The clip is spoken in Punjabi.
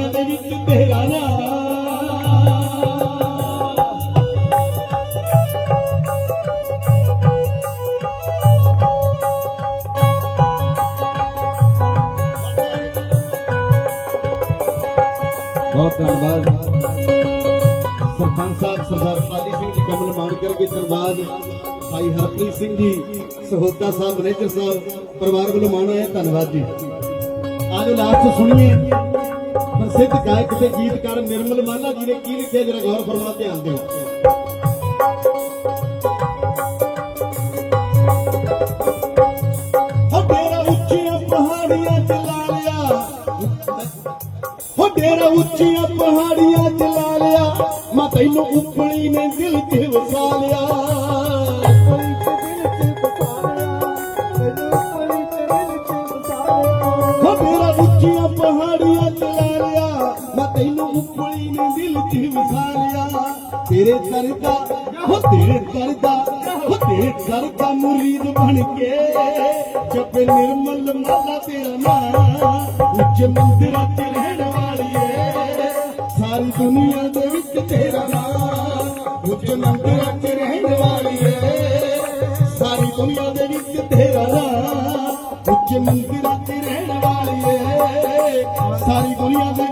ਦੁਨੀਆ ਦੇ ਵਿੱਚ ਪਹਿਰਾ ਲਿਆਵਾ ਬਹੁਤ ਧੰਨਵਾਦ। ਸਰਪੰਚ ਸਾਹਿਬ, ਸਰਦਾਰ ਪਾਲੀ ਸਿੰਘ ਜੀ, ਕਮਲ ਮਾਨਕਰ ਕੇ ਧੰਨਵਾਦ। ਭਾਈ ਹਰਪ੍ਰੀਤ ਸਿੰਘ ਜੀ, ਸਹੋਤਾ ਸਾਹਿਬ, ਮੈਨੇਜਰ ਸਾਹਿਬ, ਪਰਿਵਾਰ ਵੱਲੋਂ ਮਾਣ ਆਇਆ ਧੰਨਵਾਦ ਜੀ। ਆਜੋ ਲਾਸਟ ਸੁਣੀਏ। ਪ੍ਰਸਿੱਧ ਗਾਇਕ ਤੇ ਗੀਤਕਾਰ ਨਿਰਮਲ ਮਾਲਾ ਜੀ ਨੇ ਕੀ ਲਿਖਿਆ ਜਰਾ ਗੌਰ ਫਰਮਾ ਧਿਆਨ ਦਿਓ। ਹੋ ਡੇਰਾ ਉੱਚੀਆਂ ਪਹਾੜੀਆਂ ਚ ਲਾ ਲਿਆ। ਹੋ ਡੇਰਾ ਉੱਚੀਆਂ ਪਹਾੜੀਆਂ ਚ ਲਾ ਲਿਆ। ਮੈਂ ਤੈਨੂੰ ਉਪਲੀ ਨੇ ਦਿਲ ਤੇ ਵਸਾ ਲਿਆ। ਹੋ ਉੱਚੀਆਂ ਪਹਾੜੀਆਂ ਚਲਾ ਲਿਆ। ਤੈਨੂੰ ਉਪਲੀ ਨੇ ਦਿਲ ਤੇ ਵਸਾ ਲਿਆ ਤੇਰੇ ਦਰ ਦਾ ਹੋ ਤੇਰੇ ਦਰ ਦਾ ਹੋ ਤੇਰੇ ਦਰ ਦਾ ਮੁਰੀਦ ਬਣ ਕੇ। ਜਪੇ ਨਿਰਮਲ ਮਾਲਾ ਤੇਰਾ ਨਾਮ ਉੱਚ ਮੰਦਿਰਾਂ ਚ ਰਹਿਣ ਵਾਲੀਏ। ਸਾਰੀ ਦੁਨੀਆ ਦੇ ਵਿੱਚ ਤੇਰਾ ਨਾਮ ਉੱਚ ਮੰਦਿਰਾਂ ਚ ਰਹਿਣ ਵਾਲੀਏ। ਸਾਰੀ ਦੁਨੀਆ ਦੇ ਵਿੱਚ ਤੇਰਾ ਨਾਮ ਉੱਚ ਮੰਦਿਰਾਂ ਚ ਰਹਿਣ ਵਾਲੀਏ। ਸਾਰੀ ਦੁਨੀਆ ਦੇ ਵਿੱਚ